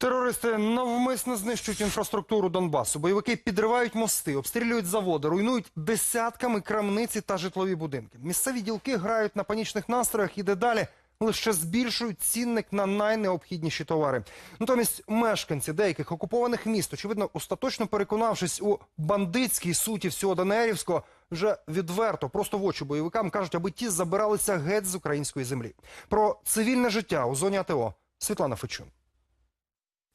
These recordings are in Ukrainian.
Терористи навмисно знищують інфраструктуру Донбасу. Бойовики підривають мости, обстрілюють заводи, руйнують десятками крамниці та житлові будинки. Місцеві ділки грають на панічних настроях і дедалі лише збільшують цінник на найнеобхідніші товари. Натомість мешканці деяких окупованих міст, очевидно, остаточно переконавшись у бандитській суті всього Данеївського, вже відверто, просто в очі бойовикам кажуть, аби ті забиралися геть з української землі. Про цивільне життя у зоні АТО Світлана Фечун.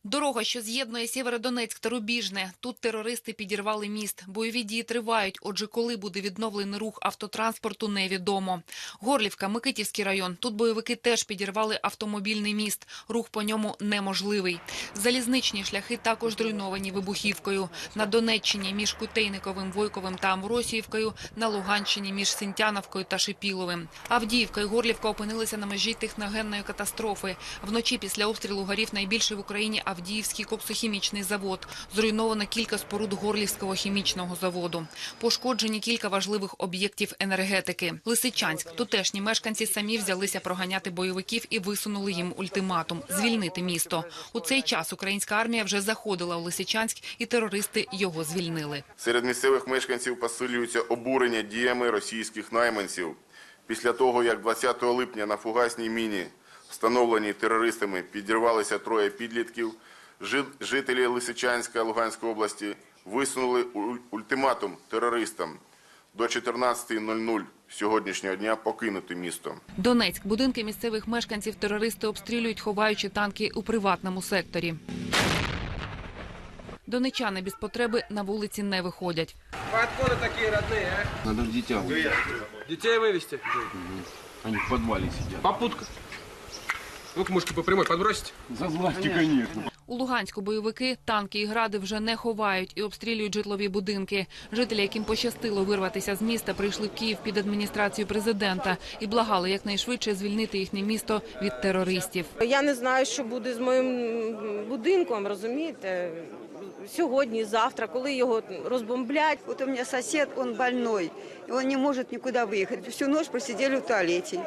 Дорога, що з'єднує Сєвєродонецьк та Рубіжне. Тут терористи підірвали міст. Бойові дії тривають. Отже, коли буде відновлений рух автотранспорту, невідомо. Горлівка, Микитівський район. Тут бойовики теж підірвали автомобільний міст. Рух по ньому неможливий. Залізничні шляхи також зруйновані вибухівкою. На Донеччині між Кутейниковим, Войковим та Амвросіївкою. На Луганщині між Синтяновкою та Шипіловим. Авдіївка і Горлівка опинилися на межі техногенної катастрофи. Вночі після обстрілу горів найбільший в Україні Авдіївський коксохімічний завод. Зруйновано кілька споруд Горлівського хімічного заводу. Пошкоджені кілька важливих об'єктів енергетики. Лисичанськ. Тутешні мешканці самі взялися проганяти бойовиків і висунули їм ультиматум – звільнити місто. У цей час українська армія вже заходила у Лисичанськ, і терористи його звільнили. Серед місцевих мешканців посилюється обурення діями російських найманців. Після того, як 20 липня на фугасній міні, встановленій терористами, підірвалися троє підлітків, жи- жителі Лисичанська Луганської області висунули уль- ультиматум терористам до 14.00 сьогоднішнього дня покинути місто. Донецьк. Будинки місцевих мешканців терористи обстрілюють, ховаючи танки у приватному секторі. Донечани без потреби на вулиці не виходять. Вы откуда такие родные, а? Надо к детям. Детей вывести? Они в подвале сидят. Попутка. Ну-ка, мушки по прямой подбросить. За зластика нет. У Луганську бойовики танки і гради вже не ховають і обстрілюють житлові будинки. Жителі, яким пощастило вирватися з міста, прийшли в Київ під адміністрацію президента і благали якнайшвидше звільнити їхнє місто від терористів. Я не знаю, що буде з моїм будинком, розумієте? Сьогодні, завтра, коли його розбомблять. Вот у меня сосед, он больной, и он не может никуда выехать. Всю ночь просидели в туалете.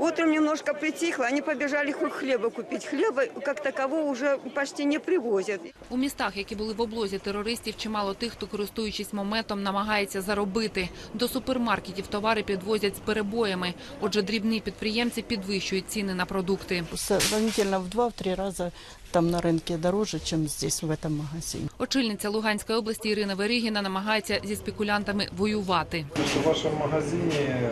Утром немножко притихло, они побежали хоть хлеба купить. Хлеба как такового уже почти не привозят. У містах, які були в облозі терористів, чимало тих, хто, користуючись моментом, намагається заробити. До супермаркетів товари підвозять з перебоями. Отже, дрібні підприємці підвищують ціни на продукти. сравнительно в два-три раза там на рынке дороже, чем здесь, в этом магазине. Очільниця Луганської області Ірина Веригіна намагається зі спекулянтами воювати. В вашем магазине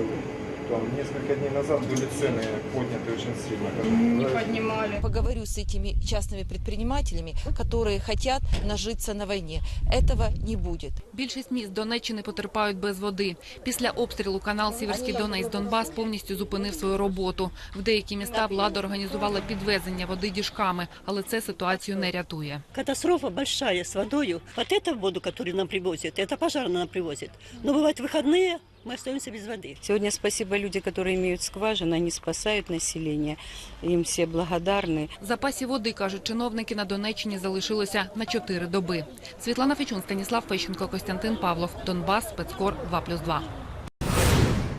там, несколько дней назад были цены подняты очень сильно. Поговорю с этими частными предпринимателями, которые хотят нажиться на войне. Этого не будет. Більшість міст Донеччини потерпають без води. Після обстрілу канал Сіверський Донець Донбас повністю зупинив свою роботу. В деякі міста влада організувала підвезення води діжками, але це ситуацію не рятує. Катастрофа большая с водой. Вот эту воду, которую нам привозят, это пожарно нам привозят. Но бывают выходные, мы остаемся без воды. Сегодня спасибо люди, которые имеют скважины, они спасают население. Им все благодарны. Запасів води, кажуть чиновники, на Донеччині залишилося на чотири доби. Світлана Фечун, Станіслав Фещенко, Костянтин Павлов. Донбас, спецкор 2+,2.